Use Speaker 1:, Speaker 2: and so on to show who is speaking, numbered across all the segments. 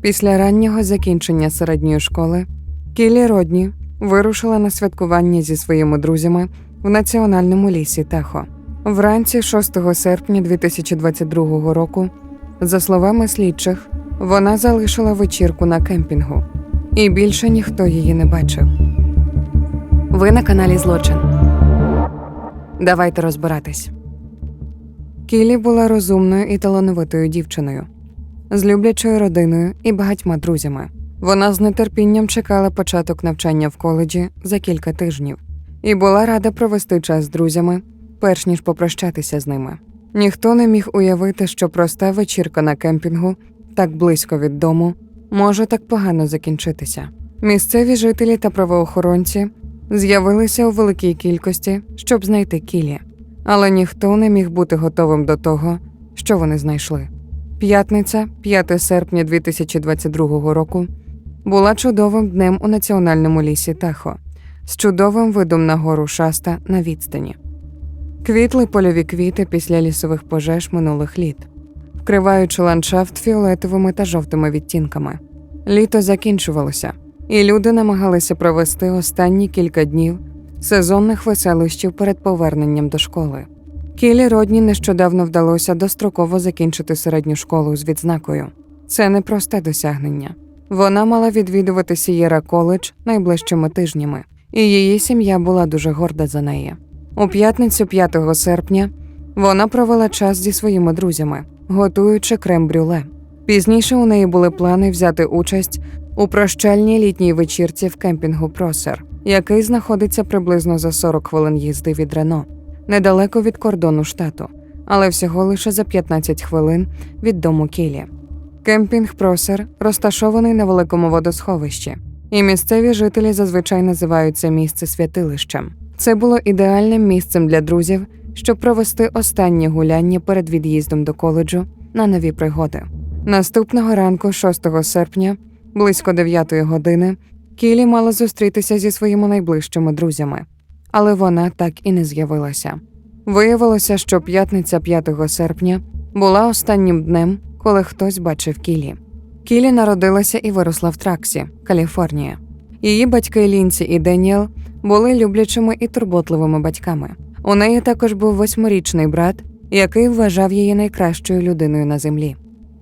Speaker 1: Після раннього закінчення середньої школи Кілі Родні вирушила на святкування зі своїми друзями в національному лісі Техо. Вранці 6 серпня 2022 року, за словами слідчих, вона залишила вечірку на кемпінгу, і більше ніхто її не бачив. Ви на каналі Злочин. Давайте розбиратись. Кілі була розумною і талановитою дівчиною, з люблячою родиною і багатьма друзями. Вона з нетерпінням чекала початок навчання в коледжі за кілька тижнів і була рада провести час з друзями, перш ніж попрощатися з ними. Ніхто не міг уявити, що проста вечірка на кемпінгу, так близько від дому, може так погано закінчитися. Місцеві жителі та правоохоронці з'явилися у великій кількості, щоб знайти Кілі, але ніхто не міг бути готовим до того, що вони знайшли. П'ятниця, 5 серпня 2022 року, була чудовим днем у національному лісі Техо з чудовим видом на гору шаста на відстані. Квітли польові квіти після лісових пожеж минулих літ, вкриваючи ландшафт фіолетовими та жовтими відтінками. Літо закінчувалося, і люди намагалися провести останні кілька днів сезонних веселощів перед поверненням до школи. Кілі Родні нещодавно вдалося достроково закінчити середню школу з відзнакою. Це не просте досягнення. Вона мала відвідувати Сієра коледж найближчими тижнями, і її сім'я була дуже горда за неї. У п'ятницю 5 серпня вона провела час зі своїми друзями, готуючи крем-брюле. Пізніше у неї були плани взяти участь у прощальній літній вечірці в кемпінгу Просер, який знаходиться приблизно за 40 хвилин їзди від Рено, недалеко від кордону штату, але всього лише за 15 хвилин від дому Кілі. Кемпінг Просер розташований на великому водосховищі, і місцеві жителі зазвичай називають це місце святилищем. Це було ідеальним місцем для друзів, щоб провести останнє гуляння перед від'їздом до коледжу на нові пригоди. Наступного ранку, 6 серпня, близько 9 години, Кілі мала зустрітися зі своїми найближчими друзями, але вона так і не з'явилася. Виявилося, що п'ятниця 5 серпня була останнім днем, коли хтось бачив Кілі. Кілі народилася і виросла в Траксі, Каліфорнія. Її батьки Лінсі і Деніел були люблячими і турботливими батьками. У неї також був восьмирічний брат, який вважав її найкращою людиною на землі.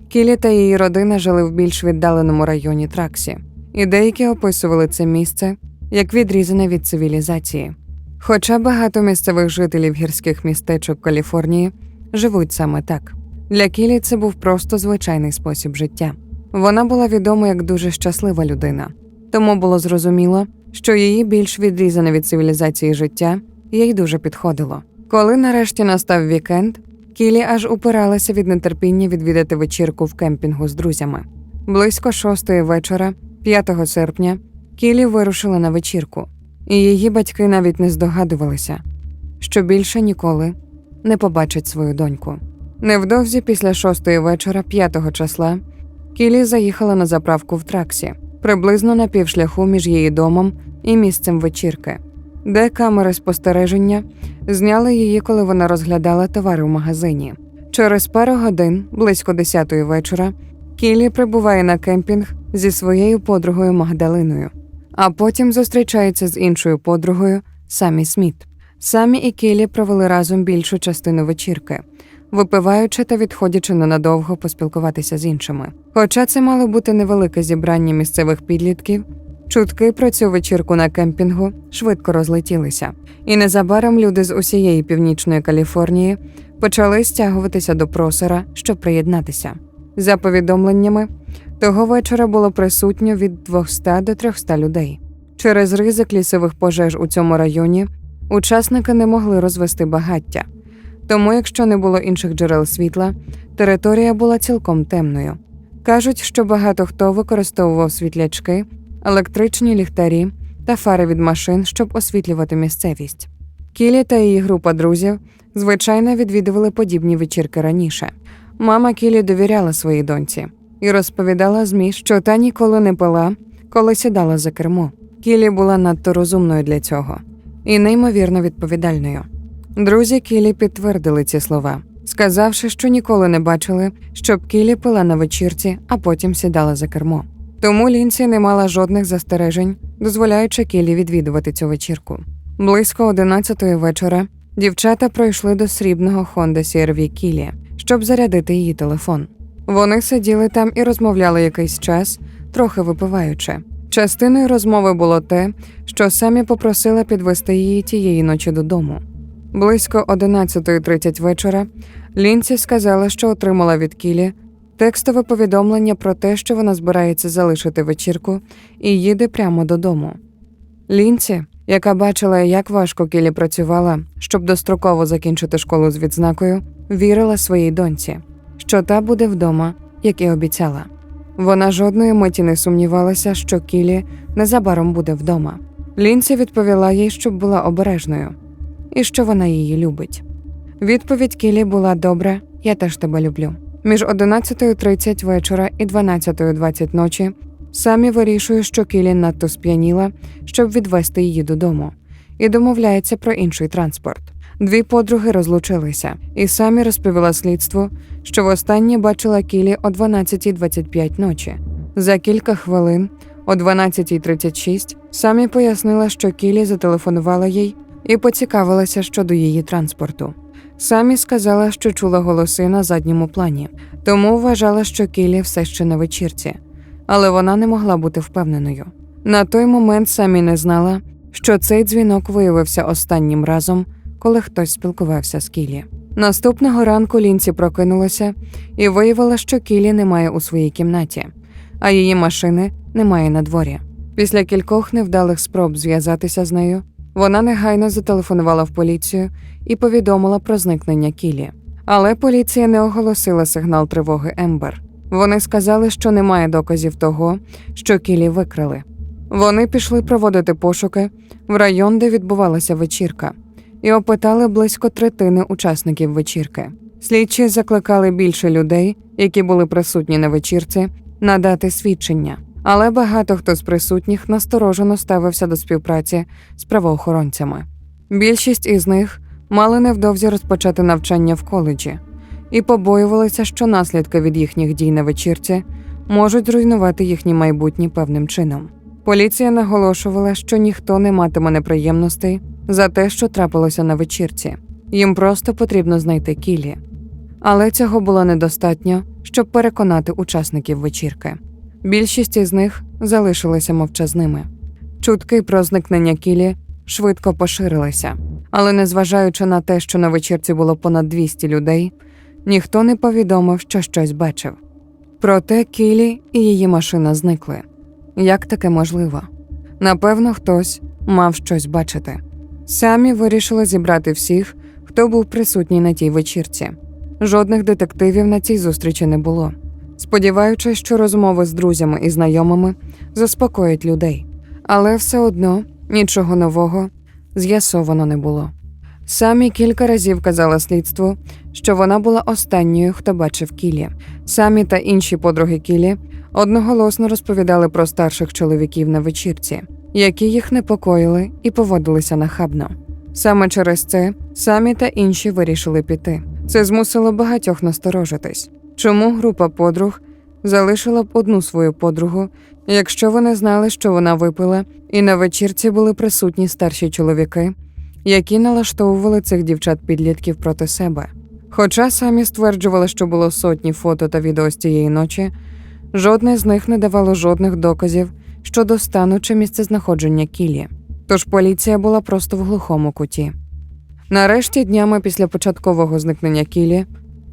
Speaker 1: Кілі та її родина жили в більш віддаленому районі Траксі, і деякі описували це місце як відрізане від цивілізації. Хоча багато місцевих жителів гірських містечок Каліфорнії живуть саме так. Для Кілі це був просто звичайний спосіб життя. Вона була відома як дуже щаслива людина, тому було зрозуміло, що її більш відрізане від цивілізації життя їй дуже підходило. Коли нарешті настав вікенд, Кілі аж упиралася від нетерпіння відвідати вечірку в кемпінгу з друзями. Близько шостої вечора, 5 серпня, Кілі вирушила на вечірку, і її батьки навіть не здогадувалися, що більше ніколи не побачать свою доньку. Невдовзі після шостої вечора, 5 числа, Кілі заїхала на заправку в траксі, приблизно на півшляху між її домом і місцем вечірки, де камери спостереження зняли її, коли вона розглядала товари в магазині. Через пару годин, близько 10 вечора, Кілі прибуває на кемпінг зі своєю подругою Магдалиною, а потім зустрічається з іншою подругою Самі Сміт. Самі і Кілі провели разом більшу частину вечірки, випиваючи та відходячи ненадовго поспілкуватися з іншими. Хоча це мало бути невелике зібрання місцевих підлітків, чутки про цю вечірку на кемпінгу швидко розлетілися, і незабаром люди з усієї північної Каліфорнії почали стягуватися до просера, щоб приєднатися. За повідомленнями, того вечора було присутньо від 200 до 300 людей. Через ризик лісових пожеж у цьому районі учасники не могли розвести багаття. Тому, якщо не було інших джерел світла, територія була цілком темною. Кажуть, що багато хто використовував світлячки, електричні ліхтарі та фари від машин, щоб освітлювати місцевість. Кілі та її група друзів, звичайно, відвідували подібні вечірки раніше. Мама Кілі довіряла своїй доньці і розповідала ЗМІ, що та ніколи не пила, коли сідала за кермо. Кілі була надто розумною для цього і неймовірно відповідальною. Друзі Кілі підтвердили ці слова. сказавши, що ніколи не бачили, щоб Кілі пила на вечірці, а потім сідала за кермо. Тому Лінсі не мала жодних застережень, дозволяючи Кілі відвідувати цю вечірку. Близько 11-ї вечора дівчата пройшли до срібного Honda CR-V Кілі, щоб зарядити її телефон. Вони сиділи там і розмовляли якийсь час, трохи випиваючи. Частиною розмови було те, що самі попросила підвести її тієї ночі додому. Близько 11.30 вечора Лінсі сказала, що отримала від Кілі текстове повідомлення про те, що вона збирається залишити вечірку і їде прямо додому. Лінсі, яка бачила, як важко Кілі працювала, щоб достроково закінчити школу з відзнакою, вірила своїй доньці, що та буде вдома, як і обіцяла. Вона жодної миті не сумнівалася, що Кілі незабаром буде вдома. Лінсі відповіла їй, щоб була обережною, і що вона її любить. Відповідь Кілі була добра, я теж тебе люблю. Між 11.30 вечора і 12.20 ночі самі вирішує, що Кілі надто сп'яніла, щоб відвести її додому, і домовляється про інший транспорт. Дві подруги розлучилися, і самі розповіла слідству, що востаннє бачила Кілі о 12.25 ночі. За кілька хвилин, о 12.36, самі пояснила, що Кілі зателефонувала їй і поцікавилася щодо її транспорту. Самі сказала, що чула голоси на задньому плані, тому вважала, що Кілі все ще на вечірці, але вона не могла бути впевненою. На той момент самі не знала, що цей дзвінок виявився останнім разом, коли хтось спілкувався з Кілі. Наступного ранку Лінці прокинулася і виявила, що Кілі немає у своїй кімнаті, а її машини немає на дворі. Після кількох невдалих спроб зв'язатися з нею, вона негайно зателефонувала в поліцію і повідомила про зникнення Кілі. Але поліція не оголосила сигнал тривоги Ембер. Вони сказали, що немає доказів того, що Кілі викрали. Вони пішли проводити пошуки в район, де відбувалася вечірка, і опитали близько третини учасників вечірки. Слідчі закликали більше людей, які були присутні на вечірці, надати свідчення. Але багато хто з присутніх насторожено ставився до співпраці з правоохоронцями. Більшість із них мали невдовзі розпочати навчання в коледжі і побоювалися, що наслідки від їхніх дій на вечірці можуть зруйнувати їхнє майбутнє певним чином. Поліція наголошувала, що ніхто не матиме неприємностей за те, що трапилося на вечірці. Їм просто потрібно знайти Кілі. Але цього було недостатньо, щоб переконати учасників вечірки. Більшість із них залишилися мовчазними. Чутки про зникнення Кілі швидко поширилися, але незважаючи на те, що на вечірці було понад 200 людей, ніхто не повідомив, що щось бачив. Проте Кілі і її машина зникли. Як таке можливо? Напевно, хтось мав щось бачити. Самі вирішили зібрати всіх, хто був присутній на тій вечірці. Жодних детективів на цій зустрічі не було, сподіваючись, що розмови з друзями і знайомими заспокоять людей. Але все одно нічого нового з'ясовано не було. Самі кілька разів казала слідству, що вона була останньою, хто бачив Кілі. Самі та інші подруги Кілі одноголосно розповідали про старших чоловіків на вечірці, які їх непокоїли і поводилися нахабно. Саме через це самі та інші вирішили піти. Це змусило багатьох насторожитись. Чому група подруг залишила б одну свою подругу, якщо вони знали, що вона випила, і на вечірці були присутні старші чоловіки, які налаштовували цих дівчат-підлітків проти себе. Хоча самі стверджували, що було сотні фото та відео з цієї ночі, жодне з них не давало жодних доказів щодо стану чи місцезнаходження Кілі. Тож поліція була просто в глухому куті. Нарешті, днями після початкового зникнення Кілі,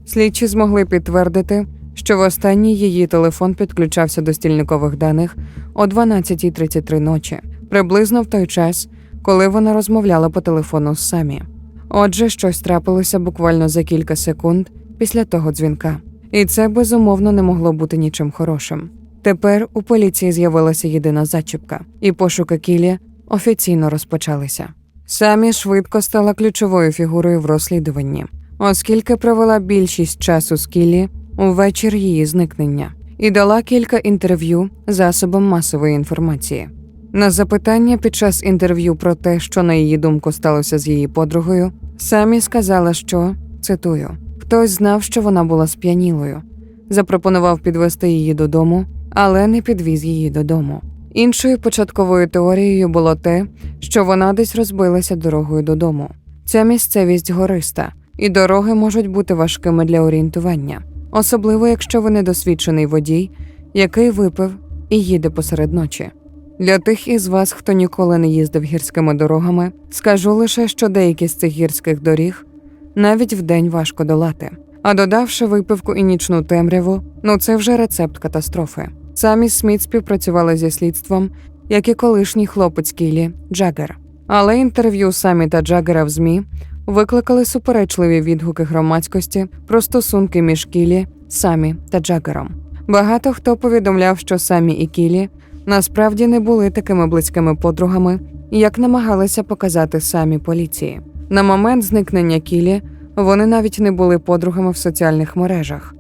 Speaker 1: слідчі змогли підтвердити, що востаннє її телефон підключався до стільникових даних о 12.33 ночі, приблизно в той час, коли вона розмовляла по телефону з самі. Отже, щось трапилося буквально за кілька секунд після того дзвінка, і це безумовно не могло бути нічим хорошим. Тепер у поліції з'явилася єдина зачіпка, і пошуки Кілі офіційно розпочалися. Самі швидко стала ключовою фігурою в розслідуванні, оскільки провела більшість часу з Кілі у вечір її зникнення і дала кілька інтерв'ю засобам масової інформації. На запитання під час інтерв'ю про те, що на її думку сталося з її подругою, самі сказала, що цитую: Хтось знав, що вона була сп'янілою, запропонував підвести її додому, але не підвіз її додому. Іншою початковою теорією було те, що вона десь розбилася дорогою додому. Ця місцевість гориста, і дороги можуть бути важкими для орієнтування, особливо якщо ви недосвідчений водій, який випив і їде посеред ночі. Для тих із вас, хто ніколи не їздив гірськими дорогами, скажу лише, що деякі з цих гірських доріг навіть вдень важко долати. А додавши випивку і нічну темряву, ну це вже рецепт катастрофи. Самі Сміт співпрацювали зі слідством, як і колишній хлопець Кілі Джаггер. Але інтерв'ю самі та Джаггера в ЗМІ викликали суперечливі відгуки громадськості про стосунки між Кілі, Самі та Джаггером. Багато хто повідомляв, що самі і Кілі насправді не були такими близькими подругами, як намагалися показати самі поліції. На момент зникнення Кілі вони навіть не були подругами в соціальних мережах.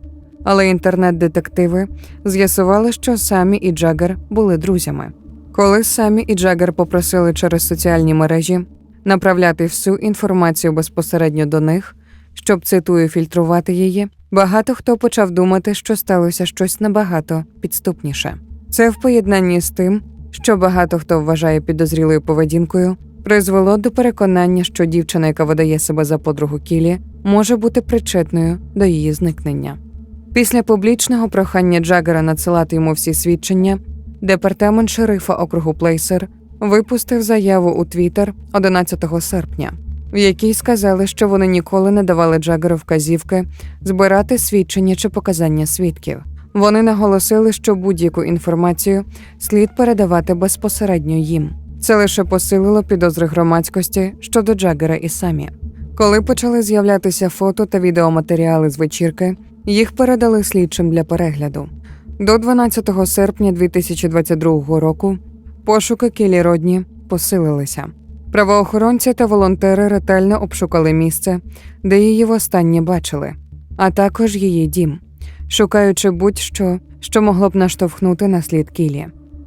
Speaker 1: Але інтернет-детективи з'ясували, що самі і Джаггер були друзями. Коли самі і Джаггер попросили через соціальні мережі направляти всю інформацію безпосередньо до них, щоб цитую фільтрувати її, багато хто почав думати, що сталося щось набагато підступніше. Це в поєднанні з тим, що багато хто вважає підозрілою поведінкою, призвело до переконання, що дівчина, яка видає себе за подругу Кілі, може бути причетною до її зникнення. Після публічного прохання Джаггера надсилати йому всі свідчення, департамент шерифа округу Плейсер випустив заяву у Твіттер 11 серпня, в якій сказали, що вони ніколи не давали Джаггеру вказівки збирати свідчення чи показання свідків. Вони наголосили, що будь-яку інформацію слід передавати безпосередньо їм. Це лише посилило підозри громадськості щодо Джаггера і самі. Коли почали з'являтися фото та відеоматеріали з вечірки, їх передали слідчим для перегляду. До 12 серпня 2022 року пошуки Келі Родні посилилися. Правоохоронці та волонтери ретельно обшукали місце, де її востаннє бачили, а також її дім, шукаючи будь-що, що могло б наштовхнути на слід Кілі.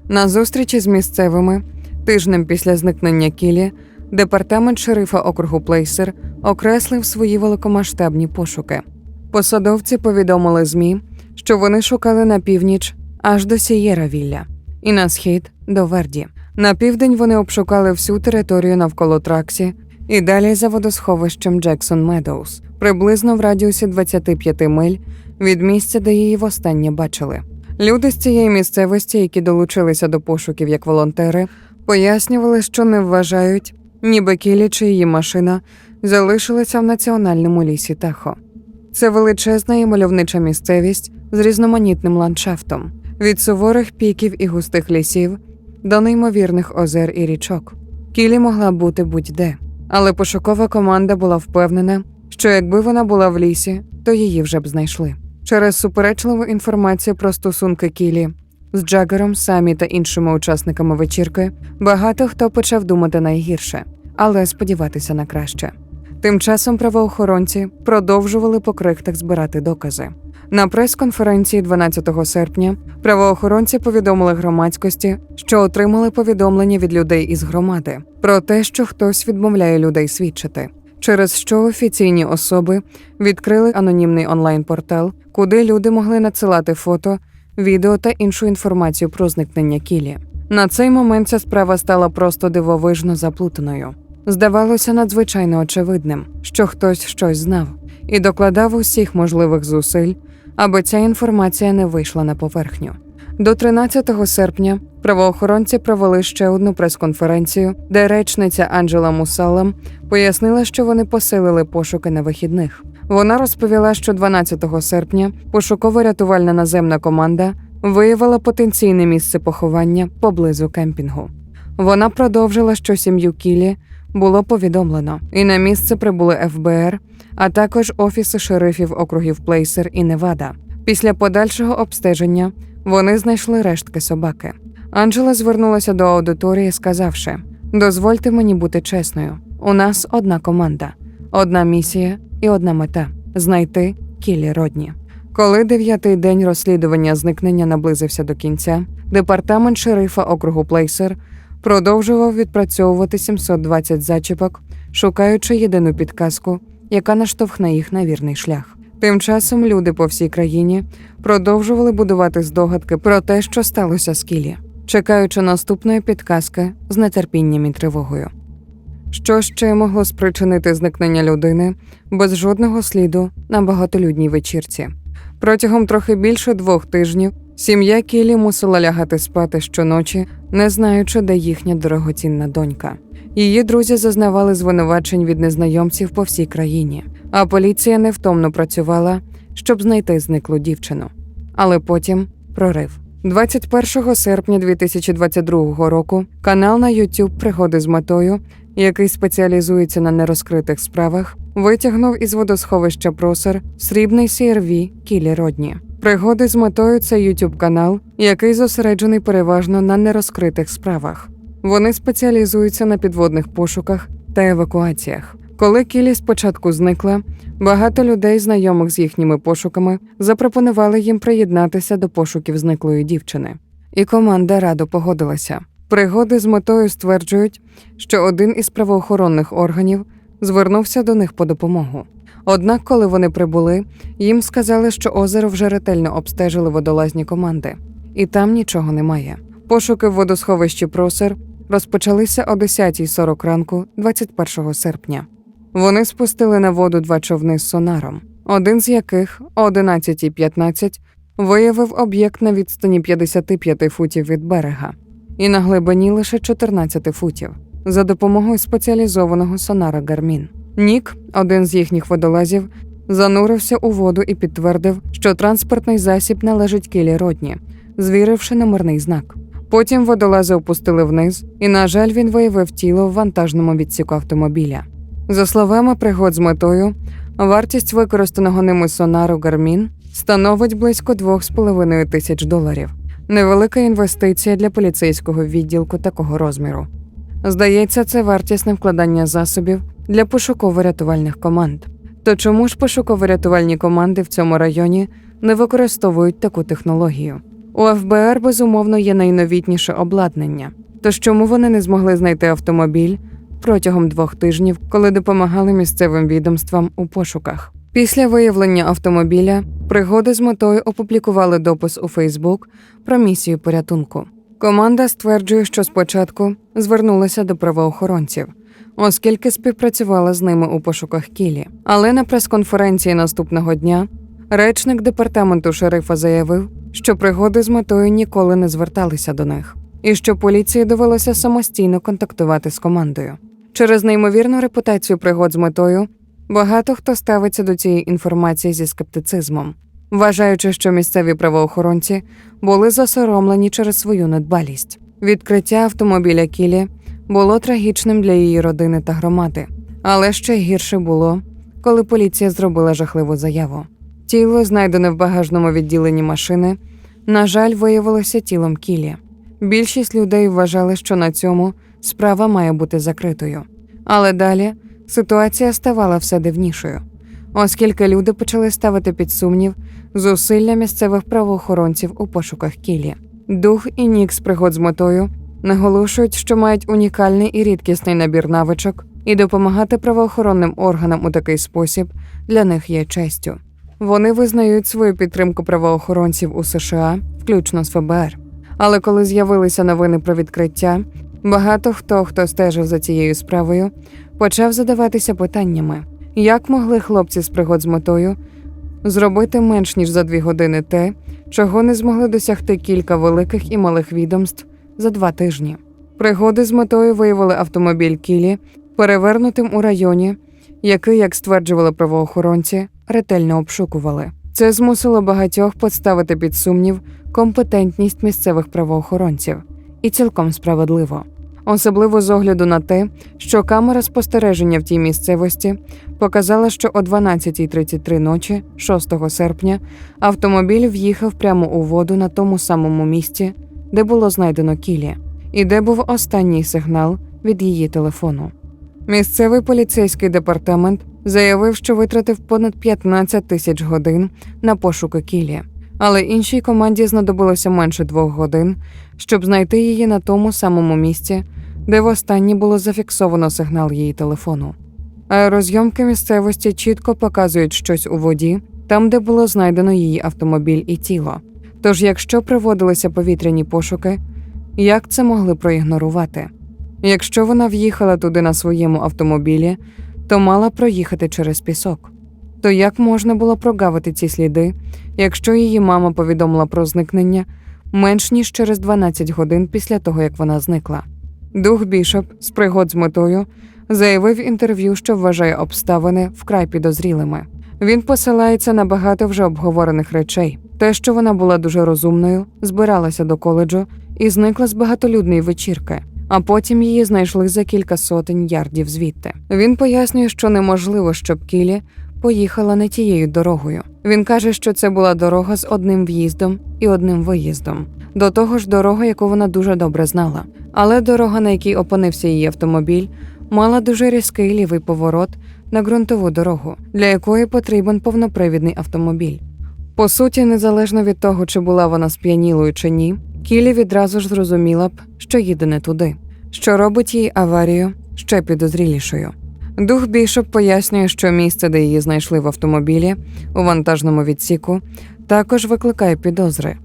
Speaker 1: На зустрічі з місцевими тижнем після зникнення Кілі департамент шерифа округу Плейсер окреслив свої великомасштабні пошуки. Посадовці повідомили ЗМІ, що вони шукали на північ аж до Сієра-Вілля і на схід до Верді. На південь вони обшукали всю територію навколо Траксі і далі за водосховищем Джексон Медоуз, приблизно в радіусі 25 миль від місця, де її востаннє бачили. Люди з цієї місцевості, які долучилися до пошуків як волонтери, пояснювали, що не вважають, ніби Кілі чи її машина залишилися в національному лісі Тахо. Це величезна і мальовнича місцевість з різноманітним ландшафтом, від суворих піків і густих лісів до неймовірних озер і річок. Кілі могла бути будь-де, але пошукова команда була впевнена, що якби вона була в лісі, то її вже б знайшли. Через суперечливу інформацію про стосунки Кілі з Джаггером, самі та іншими учасниками вечірки, багато хто почав думати найгірше, але сподіватися на краще. Тим часом правоохоронці продовжували по крихтах збирати докази. На прес-конференції 12 серпня правоохоронці повідомили громадськості, що отримали повідомлення від людей із громади про те, що хтось відмовляє людей свідчити, через що офіційні особи відкрили анонімний онлайн-портал, куди люди могли надсилати фото, відео та іншу інформацію про зникнення Кілі. На цей момент ця справа стала просто дивовижно заплутаною. Здавалося надзвичайно очевидним, що хтось щось знав і докладав усіх можливих зусиль, аби ця інформація не вийшла на поверхню. До 13 серпня правоохоронці провели ще одну прес-конференцію, де речниця Анджела Мусалем пояснила, що вони посилили пошуки на вихідних. Вона розповіла, що 12 серпня пошуково-рятувальна наземна команда виявила потенційне місце поховання поблизу кемпінгу. Вона продовжила, що сім'ю Кілі було повідомлено, і на місце прибули ФБР, а також офіси шерифів округів Плейсер і Невада. Після подальшого обстеження вони знайшли рештки собаки. Анджела звернулася до аудиторії, сказавши: Дозвольте мені бути чесною. У нас одна команда, одна місія і одна мета знайти Кілі Родні. Коли дев'ятий день розслідування зникнення наблизився до кінця, департамент шерифа округу Плейсер продовжував відпрацьовувати 720 зачіпок, шукаючи єдину підказку, яка наштовхне їх на вірний шлях. Тим часом люди по всій країні продовжували будувати здогадки про те, що сталося з Кілі, чекаючи наступної підказки з нетерпінням і тривогою. Що ще могло спричинити зникнення людини без жодного сліду на багатолюдній вечірці? Протягом трохи більше двох тижнів сім'я Кілі мусила лягати спати щоночі, не знаючи, де їхня дорогоцінна донька. Її друзі зазнавали звинувачень від незнайомців по всій країні, а поліція невтомно працювала, щоб знайти зниклу дівчину. Але потім прорив. 21 серпня 2022 року канал на YouTube Пригоди з метою, який спеціалізується на нерозкритих справах, витягнув із водосховища просер срібний CRV Кілі Родні. Пригоди з метою це YouTube канал, який зосереджений переважно на нерозкритих справах. Вони спеціалізуються на підводних пошуках та евакуаціях. Коли Кілі спочатку зникла, багато людей, знайомих з їхніми пошуками, запропонували їм приєднатися до пошуків зниклої дівчини. І команда радо погодилася. Пригоди з метою стверджують, що один із правоохоронних органів звернувся до них по допомогу. Однак, коли вони прибули, їм сказали, що озеро вже ретельно обстежили водолазні команди, і там нічого немає. Пошуки в водосховищі Просер розпочалися о 10.40 ранку 21 серпня. Вони спустили на воду два човни з сонаром, один з яких о 11.15 виявив об'єкт на відстані 55 футів від берега і на глибині лише 14 футів за допомогою спеціалізованого сонара Гармін. Нік, один з їхніх водолазів, занурився у воду і підтвердив, що транспортний засіб належить Кілі Родні, звіривши номерний знак. Потім водолази опустили вниз, і, на жаль, він виявив тіло в вантажному відсіку автомобіля. За словами пригод з метою, вартість використаного ними сонару Гармін становить близько 2,5 тисяч доларів. Невелика інвестиція для поліцейського відділку такого розміру. Здається, це вартісне вкладання засобів для пошуково-рятувальних команд. То чому ж пошуково-рятувальні команди в цьому районі не використовують таку технологію? У ФБР безумовно є найновітніше обладнання. Тож чому вони не змогли знайти автомобіль протягом двох тижнів, коли допомагали місцевим відомствам у пошуках? Після виявлення автомобіля пригоди з метою опублікували допис у Фейсбук про місію порятунку. Команда стверджує, що спочатку звернулася до правоохоронців, оскільки співпрацювала з ними у пошуках Кілі. Але на прес-конференції наступного дня речник департаменту шерифа заявив, що пригоди з метою ніколи не зверталися до них, і що поліції довелося самостійно контактувати з командою. Через неймовірну репутацію пригод з метою багато хто ставиться до цієї інформації зі скептицизмом, вважаючи, що місцеві правоохоронці були засоромлені через свою недбалість. Відкриття автомобіля Кілі було трагічним для її родини та громади, але ще гірше було, коли поліція зробила жахливу заяву. Тіло, знайдене в багажному відділенні машини, на жаль, виявилося тілом Кілі. Більшість людей вважали, що на цьому справа має бути закритою. Але далі ситуація ставала все дивнішою, оскільки люди почали ставити під сумнів зусилля місцевих правоохоронців у пошуках Кілі. Дух і Нік з пригод з метою наголошують, що мають унікальний і рідкісний набір навичок, і допомагати правоохоронним органам у такий спосіб для них є честю. Вони визнають свою підтримку правоохоронців у США, включно з ФБР. Але коли з'явилися новини про відкриття, багато хто, хто стежив за цією справою, почав задаватися питаннями, як могли хлопці з пригод з метою зробити менш ніж за дві години те, чого не змогли досягти кілька великих і малих відомств за два тижні. Пригоди з метою виявили автомобіль Кілі перевернутим у районі, який, як стверджували правоохоронці, ретельно обшукували. Це змусило багатьох поставити під сумнів компетентність місцевих правоохоронців, і цілком справедливо. Особливо з огляду на те, що камера спостереження в тій місцевості показала, що о 12.33 ночі, 6 серпня, автомобіль в'їхав прямо у воду на тому самому місці, де було знайдено Кілі, і де був останній сигнал від її телефону. Місцевий поліцейський департамент заявив, що витратив понад 15 тисяч годин на пошуки Кілі, але іншій команді знадобилося менше двох годин, щоб знайти її на тому самому місці, де востаннє було зафіксовано сигнал її телефону. Аерозйомки місцевості чітко показують щось у воді там, де було знайдено її автомобіль і тіло. Тож, якщо проводилися повітряні пошуки, як це могли проігнорувати? Якщо вона в'їхала туди на своєму автомобілі, то мала проїхати через пісок. То як можна було прогавити ці сліди, якщо її мама повідомила про зникнення менш ніж через 12 годин після того, як вона зникла? Дух Бішоп з пригод з метою заявив інтерв'ю, що вважає обставини вкрай підозрілими. Він посилається на багато вже обговорених речей. Те, що вона була дуже розумною, збиралася до коледжу і зникла з багатолюдної вечірки, а потім її знайшли за кілька сотень ярдів звідти. Він пояснює, що неможливо, щоб Кілі поїхала не тією дорогою. Він каже, що це була дорога з одним в'їздом і одним виїздом. До того ж, дорога, яку вона дуже добре знала. Але дорога, на якій опинився її автомобіль, мала дуже різкий лівий поворот на ґрунтову дорогу, для якої потрібен повнопривідний автомобіль. По суті, незалежно від того, чи була вона сп'янілою чи ні, Кілі відразу ж зрозуміла б, що їде не туди, що робить їй аварію ще підозрілішою. Дух Бішоп пояснює, що місце, де її знайшли в автомобілі у вантажному відсіку, також викликає підозри,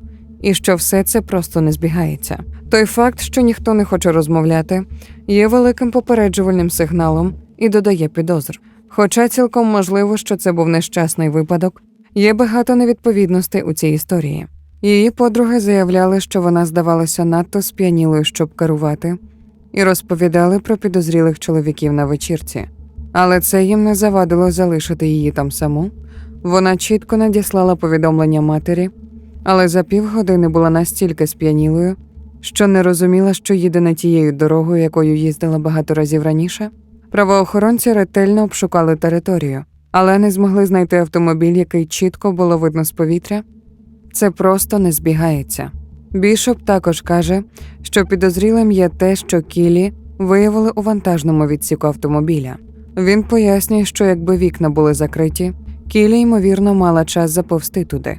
Speaker 1: і що все це просто не збігається. Той факт, що ніхто не хоче розмовляти, є великим попереджувальним сигналом і додає підозр. Хоча цілком можливо, що це був нещасний випадок, є багато невідповідностей у цій історії. Її подруги заявляли, що вона здавалася надто сп'янілою, щоб керувати, і розповідали про підозрілих чоловіків на вечірці. Але це їм не завадило залишити її там саму. Вона чітко надіслала повідомлення матері, але за півгодини була настільки сп'янілою, що не розуміла, що їде не тією дорогою, якою їздила багато разів раніше. Правоохоронці ретельно обшукали територію, але не змогли знайти автомобіль, який чітко було видно з повітря. Це просто не збігається. Бішоп також каже, що підозрілим є те, що Кілі виявили у вантажному відсіку автомобіля. Він пояснює, що якби вікна були закриті, Кілі, ймовірно, мала час заповзти туди.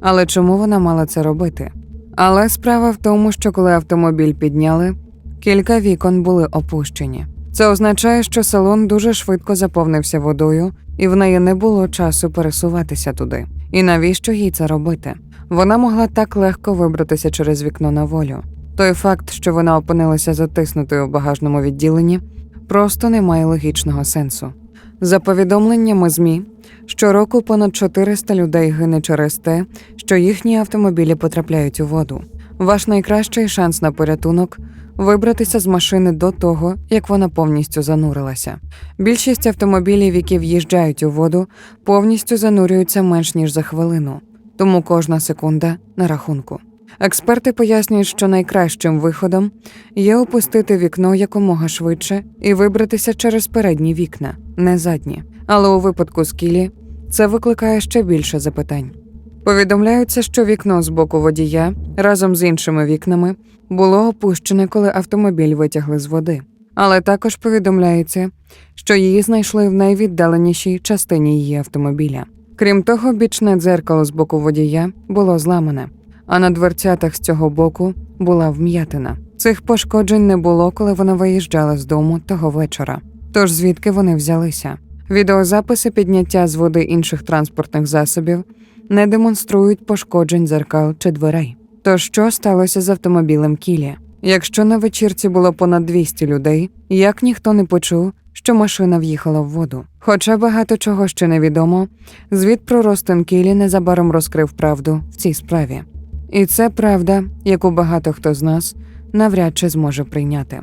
Speaker 1: Але чому вона мала це робити? Але справа в тому, що коли автомобіль підняли, кілька вікон були опущені. Це означає, що салон дуже швидко заповнився водою, і в неї не було часу пересуватися туди. І навіщо їй це робити? Вона могла так легко вибратися через вікно на волю. Той факт, що вона опинилася затиснутою в багажному відділенні, просто не має логічного сенсу. За повідомленнями ЗМІ, щороку понад 400 людей гине через те, що їхні автомобілі потрапляють у воду. Ваш найкращий шанс на порятунок вибратися з машини до того, як вона повністю занурилася. Більшість автомобілів, які в'їжджають у воду, повністю занурюються менш ніж за хвилину, тому кожна секунда на рахунку. Експерти пояснюють, що найкращим виходом є опустити вікно якомога швидше і вибратися через передні вікна, не задні. Але у випадку з Кілі це викликає ще більше запитань. Повідомляється, що вікно з боку водія разом з іншими вікнами було опущене, коли автомобіль витягли з води. Але також повідомляється, що її знайшли в найвіддаленішій частині її автомобіля. Крім того, бічне дзеркало з боку водія було зламане, а на дверцятах з цього боку була вм'ятина. Цих пошкоджень не було, коли вона виїжджала з дому того вечора. Тож звідки вони взялися? Відеозаписи підняття з води інших транспортних засобів не демонструють пошкоджень дзеркал чи дверей. То що сталося з автомобілем Кілі? Якщо на вечірці було понад 200 людей, як ніхто не почув, що машина в'їхала в воду. Хоча багато чого ще невідомо, звіт про Ростен Кілі незабаром розкрив правду в цій справі. І це правда, яку багато хто з нас навряд чи зможе прийняти.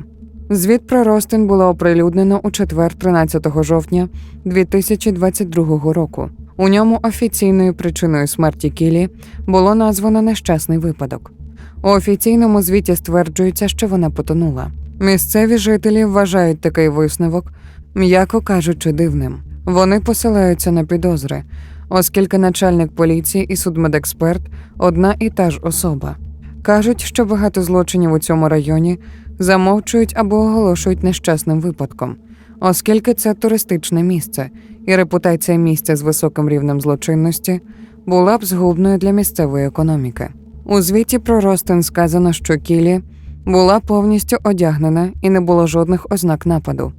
Speaker 1: Звіт про Ростин було оприлюднено у четвер, 13 жовтня 2022 року. У ньому офіційною причиною смерті Кілі було названо нещасний випадок. У офіційному звіті стверджується, що вона потонула. Місцеві жителі вважають такий висновок, м'яко кажучи, дивним. Вони посилаються на підозри, оскільки начальник поліції і судмедексперт одна і та ж особа. Кажуть, що багато злочинів у цьому районі замовчують або оголошують нещасним випадком, оскільки це туристичне місце, і репутація місця з високим рівнем злочинності була б згубною для місцевої економіки. У звіті про Ростин сказано, що Кілі була повністю одягнена і не було жодних ознак нападу.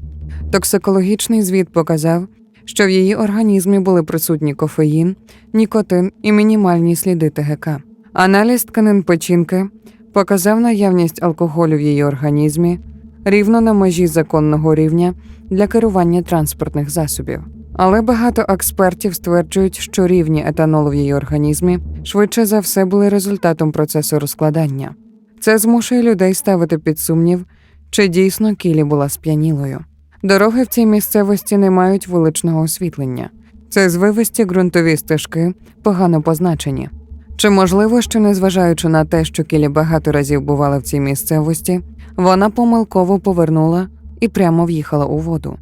Speaker 1: Токсикологічний звіт показав, що в її організмі були присутні кофеїн, нікотин і мінімальні сліди ТГК. Аналіз тканин печінки показав наявність алкоголю в її організмі рівно на межі законного рівня для керування транспортних засобів. Але багато експертів стверджують, що рівні етанолу в її організмі швидше за все були результатом процесу розкладання. Це змушує людей ставити під сумнів, чи дійсно Кілі була сп'янілою. Дороги в цій місцевості не мають вуличного освітлення. Це звивисті ґрунтові стежки, погано позначені. Чи можливо, що незважаючи на те, що Кілі багато разів бувала в цій місцевості, вона помилково повернула і прямо в'їхала у воду?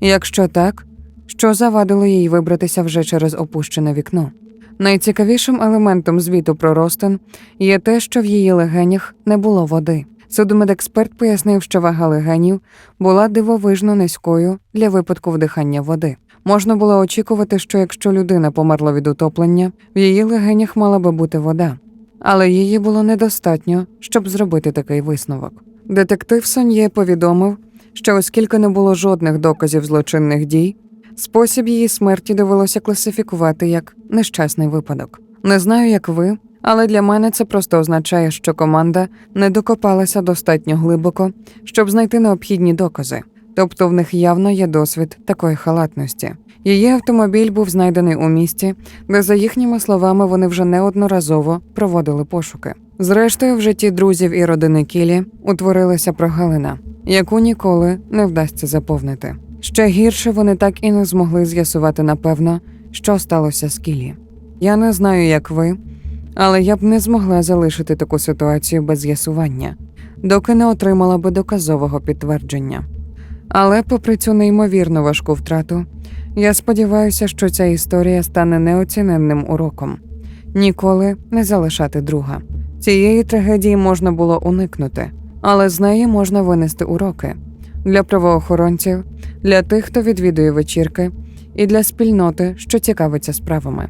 Speaker 1: Якщо так, що завадило їй вибратися вже через опущене вікно? Найцікавішим елементом звіту про Ростен є те, що в її легенях не було води. Судмедексперт пояснив, що вага легенів була дивовижно низькою для випадку вдихання води. Можна було очікувати, що якщо людина померла від утоплення, в її легенях мала би бути вода, але її було недостатньо, щоб зробити такий висновок. Детектив Сон'є повідомив, що оскільки не було жодних доказів злочинних дій, спосіб її смерті довелося класифікувати як нещасний випадок. Не знаю, як ви, але для мене це просто означає, що команда не докопалася достатньо глибоко, щоб знайти необхідні докази. Тобто в них явно є досвід такої халатності. Її автомобіль був знайдений у місті, де, за їхніми словами, вони вже неодноразово проводили пошуки. Зрештою, в житті друзів і родини Кілі утворилася прогалина, яку ніколи не вдасться заповнити. Ще гірше вони так і не змогли з'ясувати напевно, що сталося з Кілі. Я не знаю, як ви, але я б не змогла залишити таку ситуацію без з'ясування, доки не отримала би доказового підтвердження. Але, попри цю неймовірно важку втрату, я сподіваюся, що ця історія стане неоціненним уроком ніколи не залишати друга. Цієї трагедії можна було уникнути, але з неї можна винести уроки для правоохоронців, для тих, хто відвідує вечірки, і для спільноти, що цікавиться справами.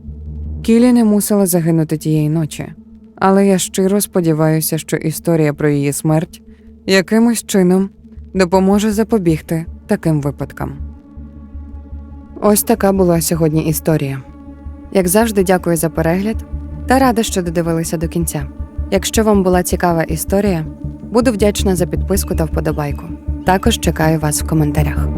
Speaker 1: Кілі не мусила загинути тієї ночі, але я щиро сподіваюся, що історія про її смерть якимось чином допоможе запобігти таким випадкам. Ось така була сьогодні історія. Як завжди, дякую за перегляд та рада, що додивилися до кінця. Якщо вам була цікава історія, буду вдячна за підписку та вподобайку. Також чекаю вас в коментарях.